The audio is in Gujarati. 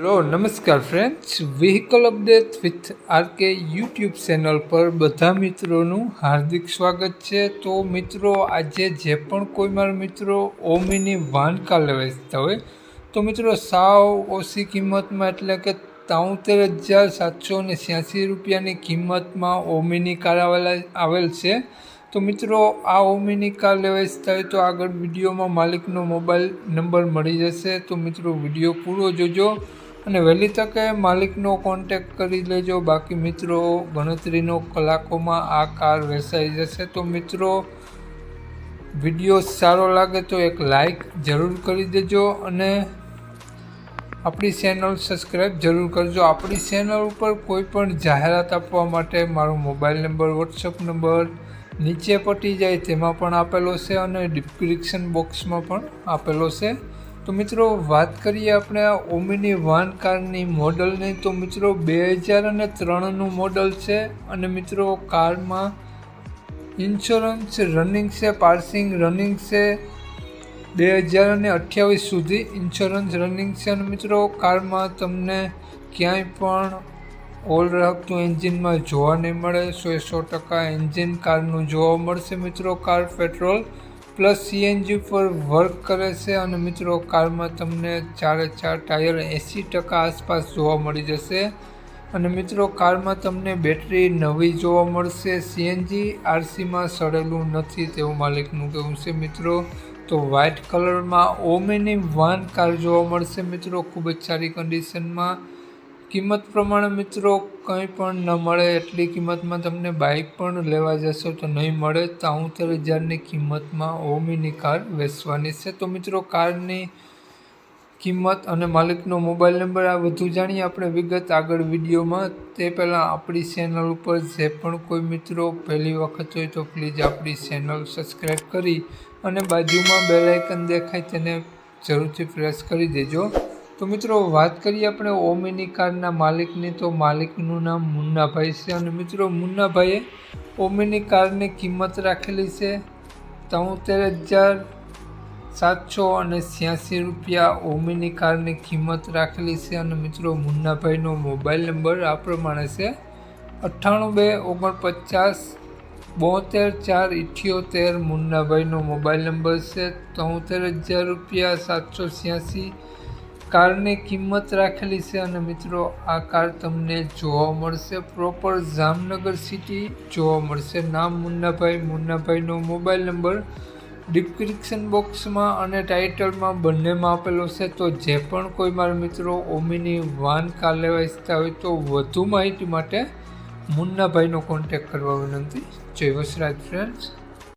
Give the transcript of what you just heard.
હેલો, નમસ્કાર friends vehicle update with RK YouTube channel પર બધા મિત્રોનું હાર્દિક સ્વાગત છે. તો મિત્રો, આજે જે પણ કોઈ મારા મિત્રો ઓમીની વાનકા લેવા હોય, તો મિત્રો, સાવ ઓછી કિંમતમાં, એટલે કે ત્રાણુંતેર હજાર સાતસો ને છ્યાસી રૂપિયાની કિંમતમાં ઓમીની કાર આવેલા, આવેલ છે. તો મિત્રો, આ ઓમીની કાર લેવા ઈચ્છતા હોય તો આગળ વિડીયોમાં માલિકનો મોબાઈલ નંબર મળી જશે. તો મિત્રો, વીડિયો પૂરો જોજો. અને વહેલી તકે માલિકનો કોન્ટેક કરી લેજો. બાકી મિત્રો, ગણતરીનો કલાકોમાં આ કાર વેચાઈ જશે. તો મિત્રો, વીડિયો સારો લાગે તો એક લાઈક જરૂર કરી દેજો અને આપણી ચેનલ સબસ્ક્રાઈબ જરૂર કરજો. આપણી ચેનલ ઉપર કોઈ પણ જાહેરાત આપવા માટે મારો મોબાઈલ નંબર વોટ્સઅપ નંબર નીચે પટી જાય. તેમાં પણ આપેલો છે અને ડિસ્ક્રિપ્શન બોક્સમાં પણ આપેલો છે. તો મિત્રો, વાત કરીએ આપણે આ ઓમિની વાન કારની મોડલની. તો મિત્રો, બે હજાર અને ત્રણનું મોડલ છે અને મિત્રો, કારમાં ઇન્સ્યોરન્સ રનિંગ છે, પાર્સિંગ રનિંગ છે. બે હજાર અને અઠ્યાવીસ સુધી ઇન્સ્યોરન્સ રનિંગ છે અને મિત્રો, કારમાં તમને ક્યાંય પણ ઓલ રાખતું એન્જિનમાં જોવા નહીં મળે. સો સો ટકા એન્જિન કારનું જોવા મળશે મિત્રો, કાર, પેટ્રોલ. પ્લસ સીએનજી પર વર્ક કરે છે અને મિત્રો કારમાં તમને ચારે ચાર ટાયર એંસી ટકા આસપાસ જોવા મળી જશે. અને મિત્રો કારમાં તમને બેટરી નવી જોવા મળશે. સીએનજી આરસીમાં સડેલું નથી તેવું માલિકનું કહેવું છે મિત્રો. તો વ્હાઇટ કલરમાં ઓમેની વાન કાર જોવા મળશે મિત્રો ખૂબ જ સારી કન્ડિશનમાં કિંમત પ્રમાણે મિત્રો કંઈ પણ ન મળે એટલી કિંમતમાં તમને બાઇક પણ લેવા જશો તો નહીં મળે. ત્રાણુંતેર હજારની કિંમતમાં ઓમીની કાર વેચવાની છે. તો મિત્રો કારની કિંમત અને માલિકનો મોબાઈલ નંબર આ વધુ જાણીએ. આપણે વિગત આગળ વિડીયોમાં. તે પહેલાં આપણી ચેનલ ઉપર જે પણ કોઈ મિત્રો પહેલી વખત હોય તો પ્લીઝ આપણી ચેનલ સબસ્ક્રાઈબ કરી અને બાજુમાં બેલાઇકન દેખાય તેને જરૂરથી પ્રેસ કરી દેજો. તો મિત્રો, વાત કરીએ આપણે ઓમિની કારના માલિકની, તો માલિકનું નામ મુન્નાભાઈ છે અને મિત્રો, મુન્નાભાઈએ ઓમિની કારની કિંમત રાખેલી છે તોતેર હજાર સાતસો અને છ્યાસી રૂપિયા ઓમિની કારની કિંમત રાખેલી છે અને મિત્રો, મુન્નાભાઈનો મોબાઈલ નંબર આ પ્રમાણે છે અઠ્ઠાણું બે ઓગણપચાસ બોતેર ચાર ઇઠ્યોતેર મુન્નાભાઈનો મોબાઈલ નંબર છે તોતેર હજાર રૂપિયા સાતસો છ્યાસી કારની કિંમત રાખેલી છે અને મિત્રો, આ કાર તમને જોવા મળશે પ્રોપર જામનગર સિટી જોવા મળશે નામ મુન્નાભાઈ. મુન્નાભાઈનો મોબાઈલ નંબર ડિસ્ક્રિપ્શન બોક્સમાં અને ટાઇટલમાં બંનેમાં આપેલો છે. તો જે પણ કોઈ મારા મિત્રો ઓમિની વાન કાર લેવા ઈચ્છતા હોય તો વધુ માહિતી માટે મુન્નાભાઈનો કોન્ટેક્ટ કરવા વિનંતી. જય વસરાજ ફ્રેન્ડ્સ